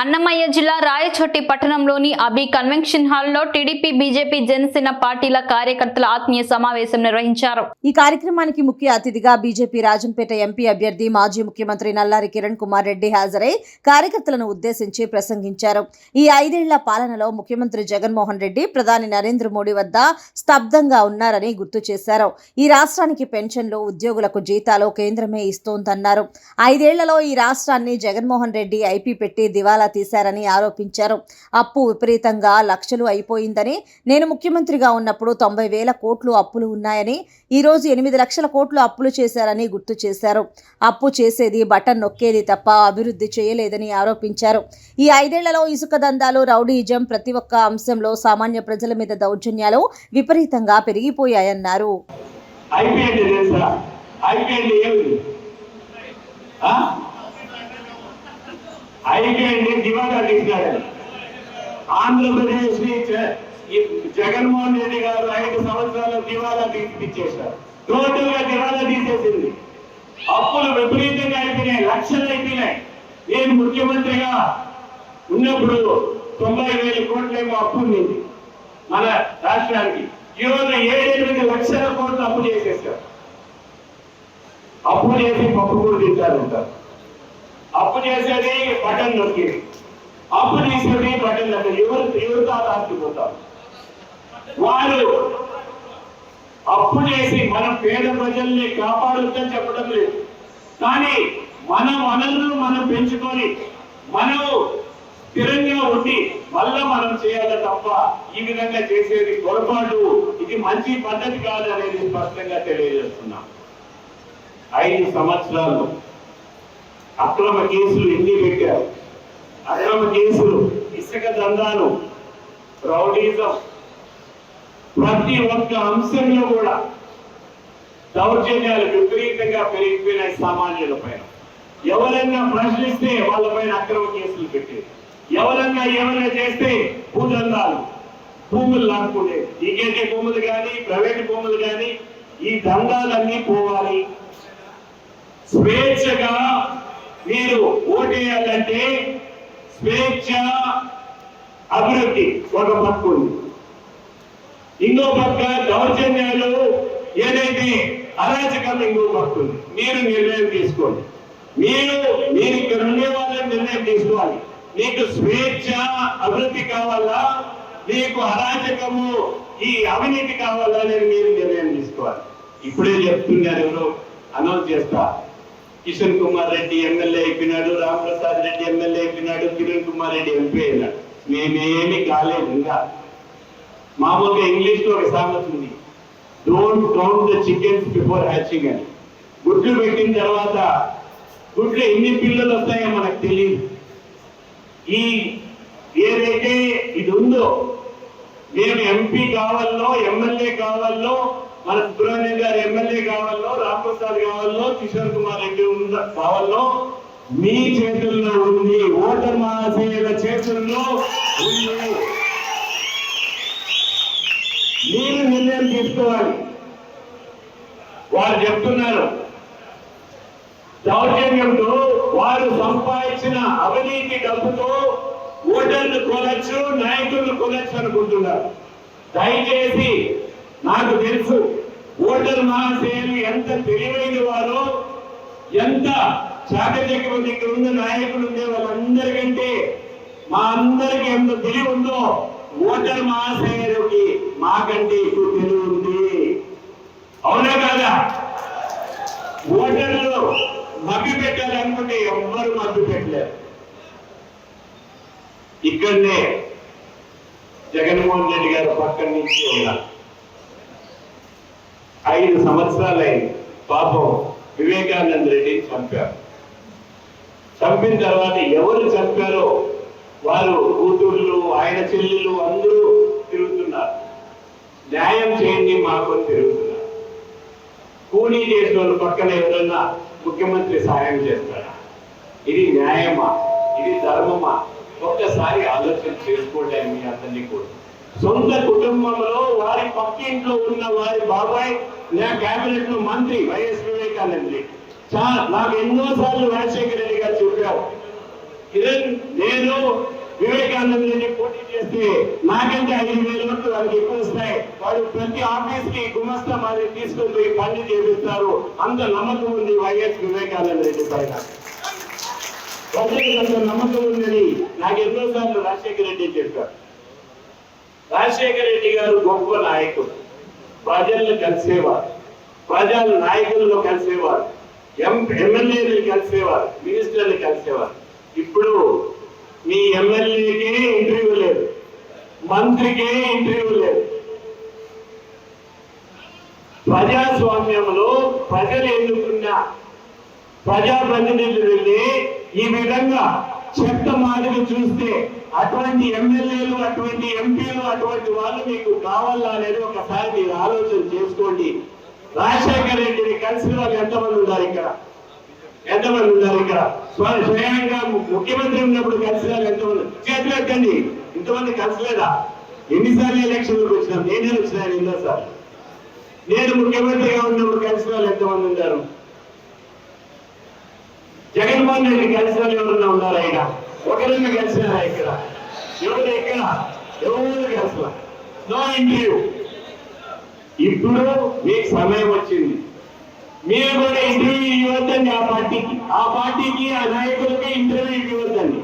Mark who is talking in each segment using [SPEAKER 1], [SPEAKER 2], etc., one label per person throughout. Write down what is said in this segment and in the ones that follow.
[SPEAKER 1] అన్నమయ్య జిల్లా రాయచోటి పట్టణంలోని అబి కన్వెన్షన్ హాల్లో టీడీపీ బీజేపీ జనసేన పార్టీల కార్యకర్తల ఆత్మీయ సమావేశం నిర్వహించారు.
[SPEAKER 2] ఈ కార్యక్రమానికి ముఖ్య అతిథిగా బీజేపీ రాజంపేట ఎంపీ అభ్యర్థి మాజీ ముఖ్యమంత్రి నల్లారి కిరణ్ కుమార్ రెడ్డి హాజరై కార్యకర్తలను ఉద్దేశించి ప్రసంగించారు. ఈ ఐదేళ్ళ పాలనలో ముఖ్యమంత్రి జగన్మోహన్ రెడ్డి ప్రధాని నరేంద్ర మోడీ వద్ద స్తబ్దంగా ఉన్నారని గుర్తు చేశారు. ఈ రాష్ట్రానికి పెన్షన్లు ఉద్యోగులకు జీతాలు కేంద్రమే ఇస్తోందన్నారు. ఐదేళ్ళలో ఈ రాష్ట్రాన్ని జగన్మోహన్ రెడ్డి ఐపీ పెట్టి దివాలా తీశారని ఆరోపించారు. అప్పు విపరీతంగా లక్షలు అయిపోయిందని నేను ముఖ్యమంత్రిగా ఉన్నప్పుడు తొంభై వేల కోట్లు అప్పులు ఉన్నాయని ఈరోజు ఎనిమిది లక్షల కోట్లు అప్పులు చేశారని గుర్తు చేశారు. అప్పు చేసేది బటన్ నొక్కేది తప్ప అభివృద్ధి చేయలేదని ఆరోపించారు. ఈ ఐదేళ్ళలో ఇసుక దందాలు రౌడీయిజం ప్రతి ఒక్క అంశంలో సామాన్య ప్రజల మీద దౌర్జన్యాలు విపరీతంగా పెరిగిపోయాయన్నారు.
[SPEAKER 3] ఐపీఎల్ తెలుసా ఐపీఎల్ ఏమిటి ఐపీఎల్ దివాలా తీసినాడు ఆంధ్రప్రదేశ్ని జగన్మోహన్ రెడ్డి గారు ఐదు సంవత్సరాల దివాలా తీసిచ్చేశారు టోటల్గా దివాలా తీసేసింది. అప్పులు విపరీతంగా అయిపోయినాయి లక్షలు అయిపోయినాయి. నేను ముఖ్యమంత్రిగా ఉన్నప్పుడు తొంభై వేల కోట్లేమో అప్పు ఉంది మన రాష్ట్రానికి. ఈరోజు ఏడెనిమిది లక్షల కోట్లు అప్పు చేసేసారు. అప్పు చేసి పప్పు కూడా తింటారంటారు అప్పు చేసేది బటన్ నొక్కేది అప్పు తీసేది బటన్ నొక్కేది ఎవరు ఎవరితో ఆస్తిపోతారు వారు అప్పు చేసి మనం పేద ప్రజల్ని కాపాడుతుందని చెప్పడం లేదు. కానీ మన వనరులను మనం పెంచుకొని మనం స్థిరంగా ఉండి మళ్ళా మనం చేయాలి తప్ప ఈ విధంగా చేసేది పొరపాటు. ఇది మంచి పద్ధతి కాదు అనేది స్పష్టంగా తెలియజేస్తున్నాం. ఐదు సంవత్సరాలు అక్రమ కేసులు ఎన్ని పెట్టారు? అక్రమ కేసులు ఇసుక దందాలు రౌడీజం ప్రతి ఒక్క అంశంలో కూడా దౌర్జన్యాలు విపరీతంగా పెరిగిపోయినాయి సామాన్యుల పైన. ఎవరైనా ప్రశ్నిస్తే వాళ్ళపైన అక్రమ కేసులు పెట్టేది. ఎవరన్నా ఏమైనా చేస్తే భూదందాలు భూములు లాక్కునేది ఈకేకే భూములు కానీ ప్రైవేట్ భూములు కానీ ఈ దందాలన్నీ పోవాలి. స్వేచ్ఛగా మీరు ఓటేయాలంటే స్వేచ్ఛ అభివృద్ధి ఒక పక్క ఉంది. ఇంకో పక్క దౌర్జన్యాలు ఏదైతే అరాచకం ఇంకో పక్క ఉంది. మీరు నిర్ణయం తీసుకోండి. మీరు మీరు ఇక్కడ ఉండే వాళ్ళని నిర్ణయం తీసుకోవాలి. మీకు స్వేచ్ఛ అభివృద్ధి కావాలా? మీకు అరాచకము ఈ అవినీతి కావాలా అనేది మీరు నిర్ణయం తీసుకోవాలి. ఇప్పుడే చెప్తున్నారు ఎవరు అనౌన్స్ చేస్తా. కిషన్ కుమార్ రెడ్డి ఎమ్మెల్యే అయిపోయినాడు రామప్రసాద్ రెడ్డి ఎమ్మెల్యే అయిపోయినాడు కిరణ్ కుమార్ రెడ్డి ఎంపీ అయినాడు. మేమేమి కాలేదు ఇంకా. మామూలుగా ఇంగ్లీష్లో ఒక సామెత ఉంది. Don't count the chickens before hatching అని. గుడ్లు పెట్టిన తర్వాత గుడ్లు ఎన్ని పిల్లలు వస్తాయో మనకు తెలియదు ఈ ఏదైతే ఇది ఉందో మేము ఎంపీ కావాలో ఎమ్మెల్యే కావాలో మన సుబ్రహ్మణ్యం గారు ఎమ్మెల్యే కావాలో రామప్రసాద్ కావాలో కిషోర్ కుమార్ రెడ్డి ఉన్న కావాలో మీ చేతుల్లో ఉంది. ఓటర్ మహాశయుల చేతుల్లో ఉంది. మీరు నిర్ణయం తీసుకోవాలి. వారు చెప్తున్నారు. దౌర్జన్యంతో వారు సంపాదించిన అవినీతి డబ్బుతో ఓటర్లు కొనచ్చు నాయకులను కొనచ్చు అనుకుంటున్నారు. దయచేసి నాకు తెలుసు. ఓటర్ మహాశయులు ఎంత తెలివైన వారో ఎంత చాకచక్యం దగ్గర ఉన్న నాయకులు ఉండే వాళ్ళందరికంటే మా అందరికి ఎంత తెలివి ఉందో ఓటర్ మహాశయులకి మాకంటే ఎక్కువ తెలివి ఉంది. అవునా కాదా? ఓటర్లు మభ్య పెట్టాలనుకుంటే ఎవ్వరు మభ్య పెట్టలేరు. ఇక్కడనే జగన్మోహన్ రెడ్డి గారు పక్కన నుంచి ఉన్నారు. ఐదు సంవత్సరాలై పాపం వివేకానంద రెడ్డిని చంపారు. చంపిన తర్వాత ఎవరు చంపారో వారు కూతుర్లు ఆయన చెల్లెలు అందరూ తిరుగుతున్నారు. న్యాయం చేయండి మాకు తిరుగుతున్నారు. కూలీ చేసిన వాళ్ళు పక్కన ఎవరన్నా ముఖ్యమంత్రి సహాయం చేస్తారా? ఇది న్యాయమా? ఇది ధర్మమా? ఒక్కసారి ఆలోచన చేసుకోవడానికి మీ కూడా సొంత కుటుంబంలో వారి పక్కింట్లో ఉన్న వారి బాబాయ్ నా కేబినెట్లో మంత్రి వైఎస్ వివేకానంద. రెడ్డి చా నాకు ఎన్నోసార్లు రాజశేఖర రెడ్డి గారు చెప్పారు. కిరణ్ నేను వివేకానంద రెడ్డి పోటీ చేస్తే నాకంటే ఐదు వేల వరకు వాళ్ళకి ఎక్కువ వస్తాయి. వాడు ప్రతి ఆఫీస్కి గుమస్తా మాది తీసుకొని పోయి పని చేపిస్తారు. అంత నమ్మకం ఉంది వైఎస్ వివేకానంద రెడ్డి పైన. ప్రజలకు అంత నమ్మకం ఉందని నాకు ఎన్నో సార్లు రాజశేఖర రెడ్డి చెప్పారు. రాజశేఖర రెడ్డి గారు గొప్ప నాయకుడు. ప్రజలను కలిసేవారు. ప్రజల నాయకులను కలిసేవారు. ఎం ఎమ్మెల్యేలు కలిసేవారు. మినిస్టర్లు కలిసేవారు. ఇప్పుడు మీ ఎమ్మెల్యేకే ఇంటర్వ్యూ లేదు. మంత్రికే ఇంటర్వ్యూ లేదు. ప్రజాస్వామ్యంలో ప్రజలు ఎన్నుకున్న ప్రజాప్రతినిధుల్ని ఈ విధంగా చెత్త మాదిరి చూస్తే అటువంటి ఎమ్మెల్యేలు అటువంటి ఎంపీలు అటువంటి వాళ్ళు మీకు కావాలా అనేది ఒకసారి మీరు ఆలోచన చేసుకోండి. రాజశేఖర రెడ్డిని కలిసిన వాళ్ళు ఎంతమంది ఉన్నారు ఇక్కడ? ఎంతమంది ఉన్నారు ఇక్కడ? స్వయంగా ముఖ్యమంత్రి ఉన్నప్పుడు కలిసిన వాళ్ళు ఎంతమంది? చేతులు ఎత్తండి. ఇంతమంది కలిసలేదా? ఎన్నిసార్లు ఎలక్షన్లకు వచ్చినాం నేనే వచ్చినాను ఎన్నోసార్లు నేను ముఖ్యమంత్రిగా ఉన్నప్పుడు కలిసిన వాళ్ళు ఎంతమంది ఉన్నారు? జగన్మోహన్ రెడ్డి కలిసిన ఎవరన్నా ఉన్నారా ఆయన ఒకరిని కలిసినారా ఇక్కడ? ఎవరు ఎక్కడ? ఎవరు కలిసిన? నో ఇంటర్వ్యూ ఇప్పుడు మీకు సమయం వచ్చింది. మీరు కూడా ఇంటర్వ్యూ ఇవ్వద్దండి ఆ పార్టీకి. ఆ పార్టీకి ఆ నాయకులకి ఇంటర్వ్యూ ఇవ్వద్దండి.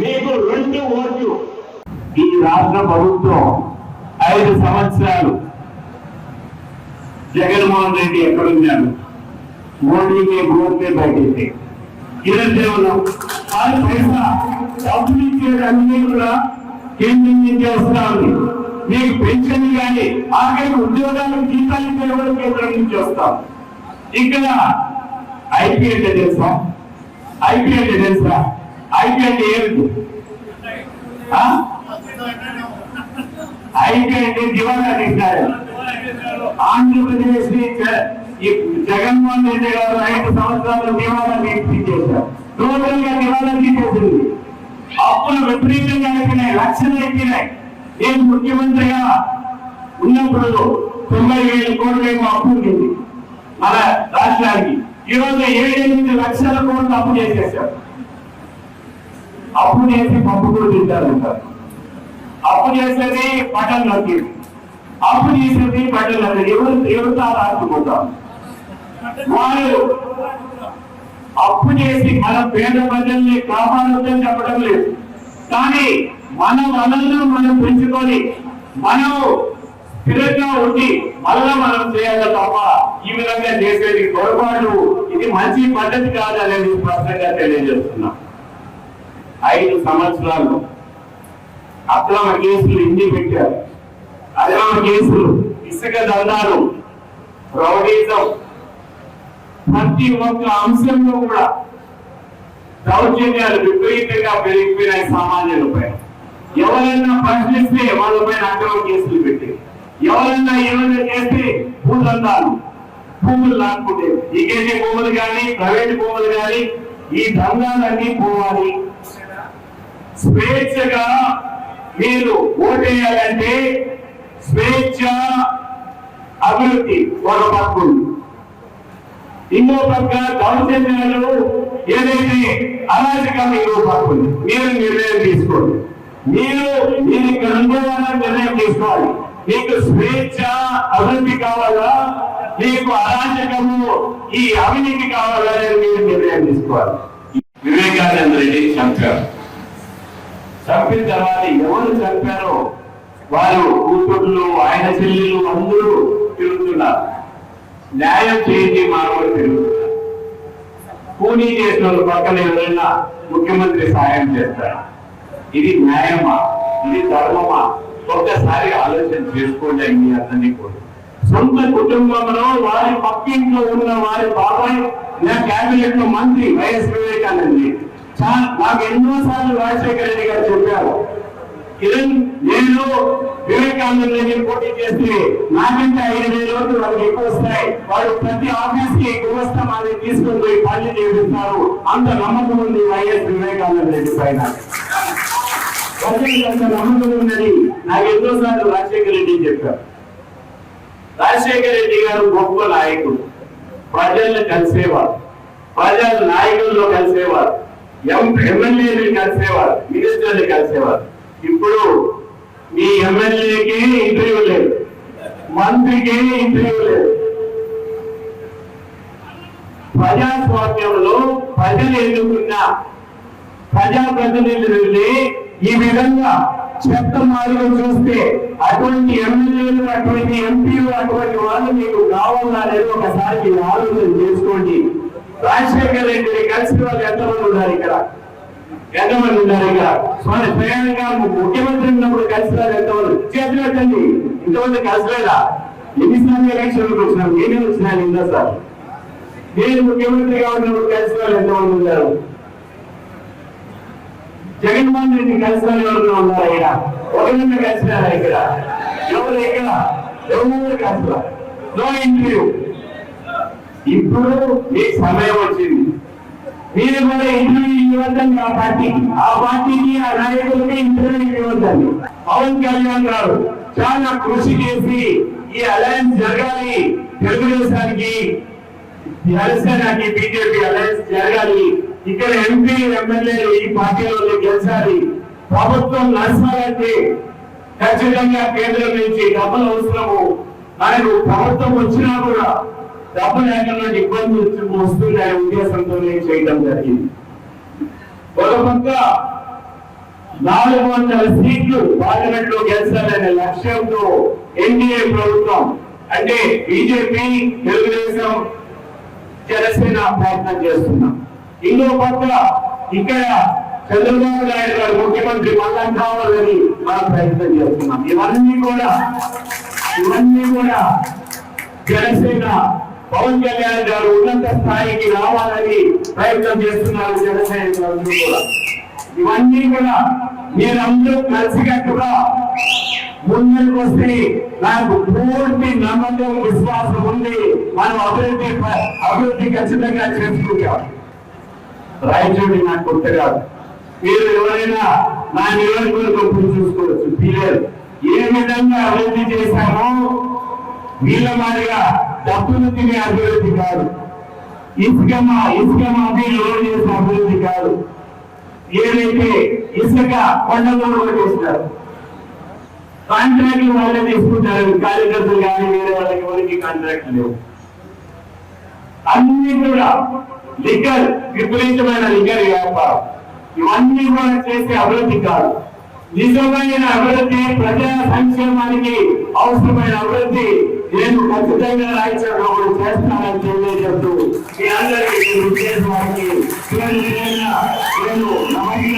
[SPEAKER 3] మీకు రెండు ఓట్లు. ఈ రాష్ట్ర ప్రభుత్వం ఐదు సంవత్సరాలు జగన్మోహన్ రెడ్డి ఎక్కడున్నాడు? మోడీకి గోతే బయటైతే ఇదంతే ఉన్నాం వాళ్ళు పైసా డబ్బులు ఇచ్చేది కూడా కేంద్రం నుంచి వస్తా ఉంది. మీకు పెన్షన్ కానీ ఆఖరికి ఉద్యోగాలకు జీతాలు ఇచ్చే కూడా కేంద్రం నుంచి వస్తాం. ఇక్కడ ఐపీ అంటే తెలుసా? ఐపీ అంటే తెలుసా? ఐపీ అంటే ఏమిటి? ఆ? ఐపీ అంటే దివాలా తీశారు ఆంధ్రప్రదేశ్ ఈ జగన్మోహన్ రెడ్డి గారు ఐదు సంవత్సరాలు దివాలా తీర్చేశారు టోటల్గా దివాలా తీసేసింది. అప్పులు విపరీతంగా అయిపోయినాయి లక్షలు అయిపోయినాయి నేను ముఖ్యమంత్రిగా ఉన్నప్పుడు తొంభై వేల కోట్లేమో అప్పు ఉంటుంది మన రాష్ట్రానికి. ఈరోజు రోజు ఏడెనిమిది లక్షల కోట్లు అప్పు చేసేసారు అప్పు చేసి పప్పు కూడా తింటారంటారు అప్పు చేసేది బట్టలు నొక్కింది అప్పు చేసేది బట్టలు నొక్కింది ఎవరు ఎవరితో ఆడుకుంటారు వారు అప్పు చేసి మన పేద ప్రజల్ని కాపాడొద్దని చెప్పడం లేదు. కానీ మన వనరులను మనం పెంచుకొని మనం స్థిరంగా ఉండి మళ్ళా మనం చేయాలి తప్ప ఈ విధంగా చేసేది పొరపాటు. ఇది మంచి పద్ధతి కాదు అనేది స్పష్టంగా తెలియజేస్తున్నాం. ఐదు సంవత్సరాలు అక్రమ కేసులు ఇన్ని పెట్టారు? అక్రమ కేసులు ఇసుక దందాలు రౌడీజం ప్రతి ఒక్క అంశంలో కూడా దౌర్జన్యాలు విపరీతంగా పెరిగిపోయినాయి సామాన్యులపై ఎవరైనా ప్రశ్నిస్తే వాళ్ళ పైన అక్రమ కేసులు పెట్టి ఎవరైనా ఏమైనా చేస్తే భూదందాలు భూములు లాక్కుంటే ఈకేజీ భూములు కానీ ప్రైవేట్ భూములు కానీ ఈ దందాలన్నీ పోవాలి. స్వేచ్ఛగా మీరు ఓటేయాలంటే స్వేచ్ఛ అభివృద్ధి ఒక పక్కు ఇంకో పక్క దౌర్జన్యాలు ఏదైతే అరాజకం ఇంకో పక్కు ఉంది. మీరు నిర్ణయం తీసుకోండి. మీరు మీరు ఇక్కడ ఉండేవాళ్ళ నిర్ణయం తీసుకోవాలి. మీకు స్వేచ్ఛ అభివృద్ధి కావాలా? మీకు అరాజకము ఈ అవినీతి కావాలా అనేది మీరు నిర్ణయం తీసుకోవాలి. వివేకానంద రెడ్డి చంపారు. చంపిన తర్వాత ఎవరు చంపారో వారు కూతుర్లు ఆయన చెల్లెలు అందరూ తిరుగుతున్నారు. న్యాయం చేయించి మానవులు తిరుగుతున్నారు కూలీ చేసిన వాళ్ళ పక్కన ఎవరైనా ముఖ్యమంత్రి సాయం చేస్తారు? ఇది న్యాయమా? ఇది ధర్మమా? ఒక్కసారి ఆలోచన చేసుకోండి మీ కూడా సొంత కుటుంబంలో వారి పక్కింట్లో ఉన్న వారి బాబాయ్ నా క్యాబినెట్లో మంత్రి వైఎస్ వివేకానంద్. నాకు ఎన్నో సార్లు రాజశేఖర రెడ్డి గారు చెప్పారు నేను వివేకానంద రెడ్డి పోటీ చేస్తే నాకంటే ఐదు వేల రోజులు వాళ్ళకి ఎక్కువ వస్తాయి. వాళ్ళు ప్రతి ఆఫీస్కి గుమస్తా మాది తీసుకొని పోయి పనులు చేపిస్తారు. అంత నమ్మకం ఉంది వైఎస్ వివేకానంద రెడ్డి పైన. అంత నమ్మకం ఉందని నాకు ఎన్నో సార్లు రాజశేఖర రెడ్డి చెప్పారు. రాజశేఖర రెడ్డి గారు గొప్ప నాయకుడు. ప్రజల్ని కలిసేవారు. ప్రజల నాయకుల్లో కలిసేవారు. ఎమ్మెల్యేని కలిసేవారు. మినిస్టర్ని కలిసేవారు. ఇప్పుడు మీ ఎమ్మెల్యేకి ఇంటర్వ్యూ లేదు. మంత్రికి ఇంటర్వ్యూ లేదు. ప్రజాస్వామ్యంలో ప్రజలు ఎన్నుకున్న ప్రజాప్రతినిధుల్ని ఈ విధంగా చెత్త మాదిరి చూస్తే అటువంటి ఎమ్మెల్యేలు అటువంటి ఎంపీలు అటువంటి వాళ్ళు మీకు కావాలా అనేది ఒకసారి మీరు ఆలోచన చేసుకోండి. రాజశేఖర్ రెడ్డిని కలిసి వాళ్ళు ఎంతమంది ఉన్నారు ఇక్కడ? ఎంతమంది ఉన్నారు ఇక్కడ స్వ- స్వయంగా ముఖ్యమంత్రి ఉన్నప్పుడు కలిసి వాళ్ళు ఎంతమంది? చేతులు పెట్టండి. ఇంతమంది కలిసిలేదా ఎన్నిసార్లు ఎలక్షన్లకు వచ్చినాం? నేనే వచ్చినాను ఇందా సార్? నేను ముఖ్యమంత్రిగా ఉన్నప్పుడు కలిసి వాళ్ళు ఎంతమంది ఉన్నారు? జగన్మోహన్ రెడ్డి కలిసి వాళ్ళు ఎవరు ఉన్నారు ఇక్కడ? ఒకరిని కలిసినారా ఇక్కడ? ఎవరు ఇక్కడ? ఎవరు కలిసి నో ఇంటర్వ్యూ ఇప్పుడు మీ సమయం వచ్చింది. మీరు కూడా ఇంటర్వ్యూ ఇవ్వద్దండి ఆ పార్టీ. ఆ పార్టీకి ఆ నాయకులకి ఇంటర్వ్యూ ఇవ్వద్దండి. పవన్ కళ్యాణ్ గారు చాలా కృషి చేసి ఈ అలయన్స్ జరగాలి. తెలుగుదేశానికి జనసేనకి బీజేపీ అలయన్స్ జరగాలి. ఇక్కడ ఎంపీ ఎమ్మెల్యేలు ఈ పార్టీలో గెలిచాలి. ప్రభుత్వం నడచాలంటే ఖచ్చితంగా కేంద్రం నుంచి డబ్బులు అవసరము. మనకు ప్రభుత్వం వచ్చినా కూడా డబ్బు లేకుండా ఇబ్బంది వచ్చి- అనే ఉద్దేశంతోనే చేయడం జరిగింది. ఒక పక్క నాలుగు వందల సీట్లు పార్లమెంట్లో గెలిచాలనే లక్ష్యంతో ఎన్డీఏ ప్రభుత్వం అంటే బీజేపీ తెలుగుదేశం జనసేన ప్రయత్నం చేస్తున్నాం. ఇంకో పక్క ఇక్కడ చంద్రబాబు నాయుడు గారు ముఖ్యమంత్రి మళ్ళా కావాలని మనం ప్రయత్నం చేస్తున్నాం. ఇవన్నీ కూడా ఇవన్నీ కూడా జనసేన పవన్ కళ్యాణ్ గారు ఉన్నత స్థాయికి రావాలని ప్రయత్నం చేస్తున్నారు జనసేన కూడా. ఇవన్నీ కూడా మీరందరూ కలిసికట్టుగా ముందుకు వస్తే నాకు పూర్తి నమ్మకం విశ్వాసం ఉంది. మనం అభివృద్ధి అభివృద్ధి ఖచ్చితంగా చేసుకుంటాం. రాయచోటి నాకు కొత్త కాదు. మీరు ఎవరైనా నా నియోజకవర్గం చూసుకోవచ్చు. పిల్లలు ఏ విధంగా అభివృద్ధి చేశామో వీళ్ళ మాదిరిగా డబ్బులు తినే అభివృద్ధి కాదు. ఇసుక మా ఇసుక మాది లోడ్ చేసిన అభివృద్ధి కాదు. ఏదైతే ఇసుక కొండలు కూడా చేసినారు కాంట్రాక్ట్ వాళ్ళే తీసుకుంటారు. కార్యకర్తలు కానీ వేరే వాళ్ళకి ఎవరికి కాంట్రాక్ట్ లేవు. అన్ని కూడా లిక్కర్ విపరీతమైన లిక్కర్ వ్యాపారం. ఇవన్నీ కూడా చేసే అభివృద్ధి కాదు. నిజమైన అభివృద్ధి ప్రజా సంక్షేమానికి అవసరమైన అభివృద్ధి నేను ఖచ్చితంగా రాయించడం కూడా చేస్తానని తెలియజేస్తూ మీ అందరికీ నేను నేను నమస్కారం